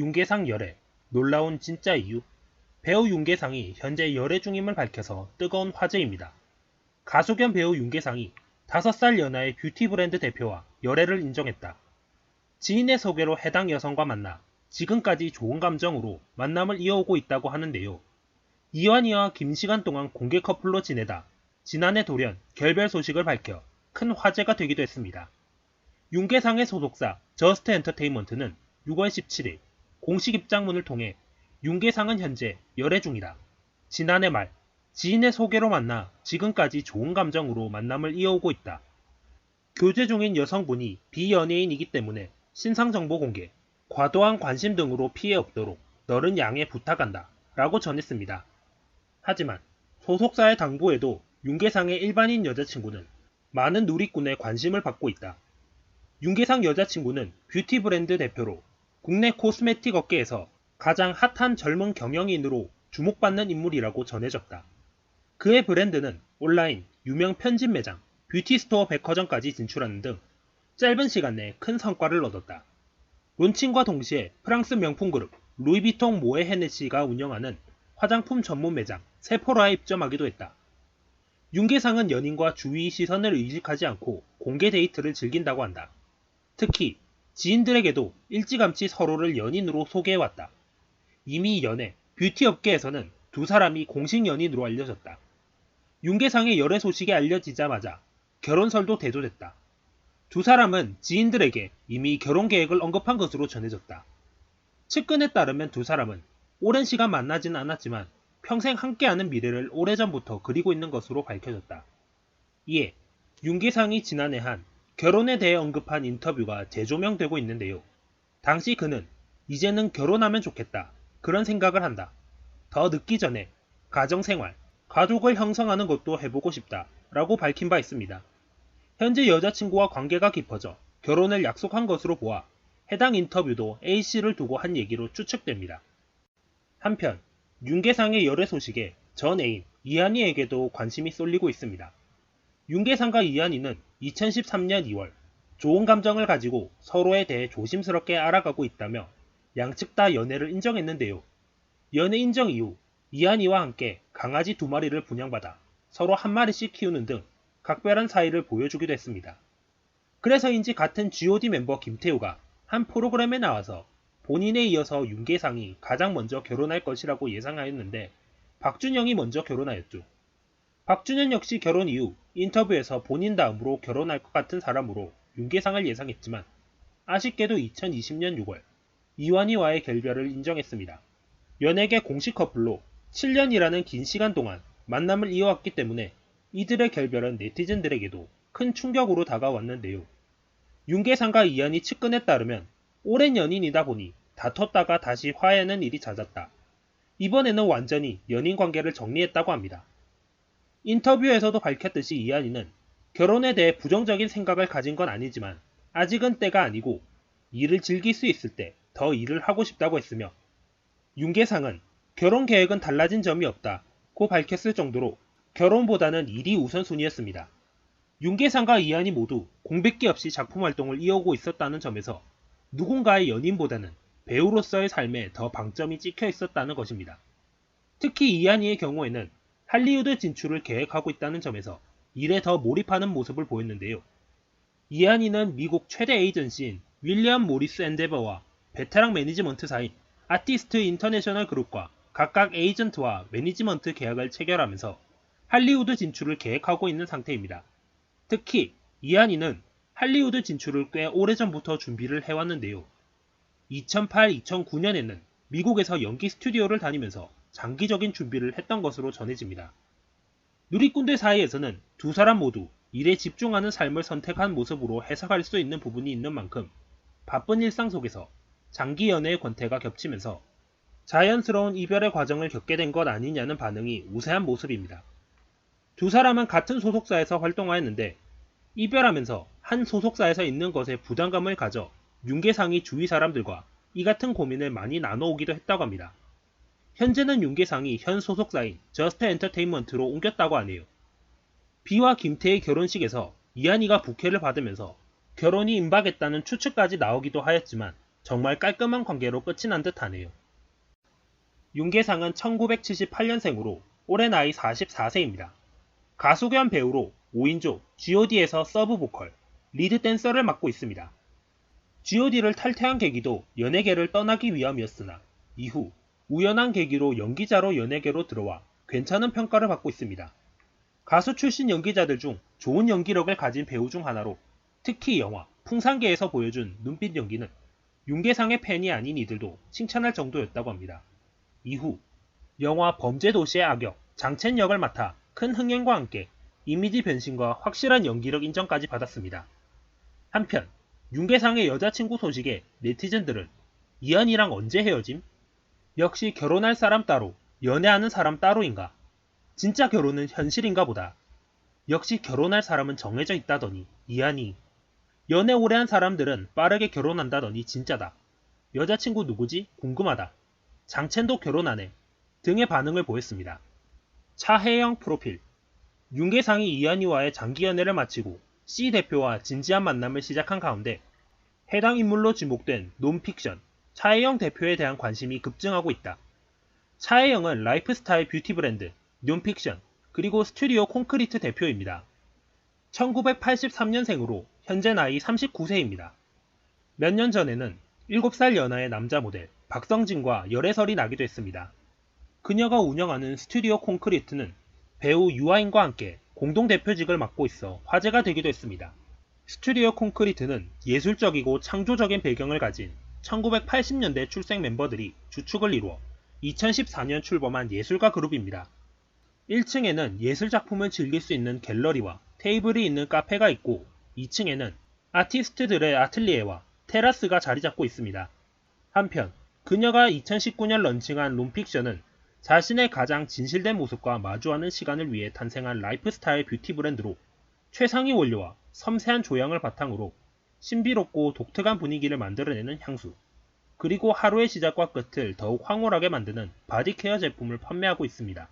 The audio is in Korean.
윤계상 열애, 놀라운 진짜 이유? 배우 윤계상이 현재 열애 중임을 밝혀서 뜨거운 화제입니다. 가수 겸 배우 윤계상이 5살 연하의 뷰티 브랜드 대표와 열애를 인정했다. 지인의 소개로 해당 여성과 만나 지금까지 좋은 감정으로 만남을 이어오고 있다고 하는데요. 이완이와 긴 시간 동안 공개 커플로 지내다 지난해 돌연 결별 소식을 밝혀 큰 화제가 되기도 했습니다. 윤계상의 소속사 저스트 엔터테인먼트는 6월 17일 공식 입장문을 통해 윤계상은 현재 열애 중이다. 지난해 말 지인의 소개로 만나 지금까지 좋은 감정으로 만남을 이어오고 있다. 교제 중인 여성분이 비연예인이기 때문에 신상 정보 공개, 과도한 관심 등으로 피해 없도록 너른 양해 부탁한다. 라고 전했습니다. 하지만 소속사의 당부에도 윤계상의 일반인 여자친구는 많은 누리꾼의 관심을 받고 있다. 윤계상 여자친구는 뷰티 브랜드 대표로 국내 코스메틱 업계에서 가장 핫한 젊은 경영인으로 주목받는 인물이라고 전해졌다. 그의 브랜드는 온라인, 유명 편집 매장, 뷰티 스토어 백화점까지 진출하는 등 짧은 시간 내에 큰 성과를 얻었다. 론칭과 동시에 프랑스 명품 그룹 루이비통 모에 헤네시가 운영하는 화장품 전문 매장 세포라에 입점하기도 했다. 윤계상은 연인과 주위 시선을 의식하지 않고 공개 데이트를 즐긴다고 한다. 특히 지인들에게도 일찌감치 서로를 연인으로 소개해왔다. 이미 연애, 뷰티 업계에서는 두 사람이 공식 연인으로 알려졌다. 윤계상의 열애 소식이 알려지자마자 결혼설도 대조됐다. 두 사람은 지인들에게 이미 결혼 계획을 언급한 것으로 전해졌다. 측근에 따르면 두 사람은 오랜 시간 만나지는 않았지만 평생 함께하는 미래를 오래전부터 그리고 있는 것으로 밝혀졌다. 이에 윤계상이 지난해 한 결혼에 대해 언급한 인터뷰가 재조명되고 있는데요. 당시 그는 이제는 결혼하면 좋겠다. 그런 생각을 한다. 더 늦기 전에 가정생활, 가족을 형성하는 것도 해보고 싶다. 라고 밝힌 바 있습니다. 현재 여자친구와 관계가 깊어져 결혼을 약속한 것으로 보아 해당 인터뷰도 A씨를 두고 한 얘기로 추측됩니다. 한편 윤계상의 열애 소식에 전 애인 이한이에게도 관심이 쏠리고 있습니다. 윤계상과 이한이는 2013년 2월 좋은 감정을 가지고 서로에 대해 조심스럽게 알아가고 있다며 양측 다 연애를 인정했는데요. 연애 인정 이후 이한이와 함께 강아지 두 마리를 분양받아 서로 한 마리씩 키우는 등 각별한 사이를 보여주기도 했습니다. 그래서인지 같은 GOD 멤버 김태우가 한 프로그램에 나와서 본인에 이어서 윤계상이 가장 먼저 결혼할 것이라고 예상하였는데 박준영이 먼저 결혼하였죠. 박준현 역시 결혼 이후 인터뷰에서 본인 다음으로 결혼할 것 같은 사람으로 윤계상을 예상했지만 아쉽게도 2020년 6월 이완희와의 결별을 인정했습니다. 연예계 공식 커플로 7년이라는 긴 시간 동안 만남을 이어왔기 때문에 이들의 결별은 네티즌들에게도 큰 충격으로 다가왔는데요. 윤계상과 이한이 측근에 따르면 오랜 연인이다 보니 다퉜다가 다시 화해하는 일이 잦았다. 이번에는 완전히 연인 관계를 정리했다고 합니다. 인터뷰에서도 밝혔듯이 이한이는 결혼에 대해 부정적인 생각을 가진 건 아니지만 아직은 때가 아니고 일을 즐길 수 있을 때 더 일을 하고 싶다고 했으며 윤계상은 결혼 계획은 달라진 점이 없다고 밝혔을 정도로 결혼보다는 일이 우선순위였습니다. 윤계상과 이한이 모두 공백기 없이 작품 활동을 이어오고 있었다는 점에서 누군가의 연인보다는 배우로서의 삶에 더 방점이 찍혀 있었다는 것입니다. 특히 이한이의 경우에는 할리우드 진출을 계획하고 있다는 점에서 일에 더 몰입하는 모습을 보였는데요. 이한이는 미국 최대 에이전시인 윌리엄 모리스 앤데버와 베테랑 매니지먼트사인 아티스트 인터내셔널 그룹과 각각 에이전트와 매니지먼트 계약을 체결하면서 할리우드 진출을 계획하고 있는 상태입니다. 특히 이한이는 할리우드 진출을 꽤 오래전부터 준비를 해왔는데요. 2008-2009년에는 미국에서 연기 스튜디오를 다니면서 장기적인 준비를 했던 것으로 전해집니다. 누리꾼들 사이에서는 두 사람 모두 일에 집중하는 삶을 선택한 모습으로 해석할 수 있는 부분이 있는 만큼 바쁜 일상 속에서 장기 연애의 권태가 겹치면서 자연스러운 이별의 과정을 겪게 된 것 아니냐는 반응이 우세한 모습입니다. 두 사람은 같은 소속사에서 활동하였는데 이별하면서 한 소속사에서 있는 것에 부담감을 가져 윤계상이 주위 사람들과 이 같은 고민을 많이 나눠오기도 했다고 합니다. 현재는 윤계상이 현 소속사인 저스트 엔터테인먼트로 옮겼다고 하네요. 비와 김태의 결혼식에서 이한이가 부케를 받으면서 결혼이 임박했다는 추측까지 나오기도 하였지만 정말 깔끔한 관계로 끝이 난 듯하네요. 윤계상은 1978년생으로 올해 나이 44세입니다. 가수 겸 배우로 5인조 G.O.D에서 서브 보컬, 리드 댄서를 맡고 있습니다. G.O.D를 탈퇴한 계기도 연예계를 떠나기 위함이었으나 이후 우연한 계기로 연기자로 연예계로 들어와 괜찮은 평가를 받고 있습니다. 가수 출신 연기자들 중 좋은 연기력을 가진 배우 중 하나로 특히 영화 풍산계에서 보여준 눈빛 연기는 윤계상의 팬이 아닌 이들도 칭찬할 정도였다고 합니다. 이후 영화 범죄도시의 악역 장첸 역을 맡아 큰 흥행과 함께 이미지 변신과 확실한 연기력 인정까지 받았습니다. 한편 윤계상의 여자친구 소식에 네티즌들은 이한이랑 언제 헤어짐? 역시 결혼할 사람 따로 연애하는 사람 따로인가? 진짜 결혼은 현실인가 보다. 역시 결혼할 사람은 정해져 있다더니 이한이 연애 오래 한 사람들은 빠르게 결혼한다더니 진짜다. 여자친구 누구지? 궁금하다. 장첸도 결혼하네. 등의 반응을 보였습니다. 차혜영 프로필 윤계상이 이한이와의 장기 연애를 마치고 C 대표와 진지한 만남을 시작한 가운데 해당 인물로 지목된 논픽션 차혜영 대표에 대한 관심이 급증하고 있다. 차혜영은 라이프스타일 뷰티 브랜드 논픽션 그리고 스튜디오 콘크리트 대표입니다. 1983년생으로 현재 나이 39세입니다. 몇 년 전에는 7살 연하의 남자 모델 박성진과 열애설이 나기도 했습니다. 그녀가 운영하는 스튜디오 콘크리트는 배우 유아인과 함께 공동 대표직을 맡고 있어 화제가 되기도 했습니다. 스튜디오 콘크리트는 예술적이고 창조적인 배경을 가진 1980년대 출생 멤버들이 주축을 이루어 2014년 출범한 예술가 그룹입니다. 1층에는 예술 작품을 즐길 수 있는 갤러리와 테이블이 있는 카페가 있고 2층에는 아티스트들의 아틀리에와 테라스가 자리 잡고 있습니다. 한편 그녀가 2019년 런칭한 롬픽션은 자신의 가장 진실된 모습과 마주하는 시간을 위해 탄생한 라이프스타일 뷰티 브랜드로 최상위 원료와 섬세한 조형을 바탕으로 신비롭고 독특한 분위기를 만들어내는 향수, 그리고 하루의 시작과 끝을 더욱 황홀하게 만드는 바디케어 제품을 판매하고 있습니다.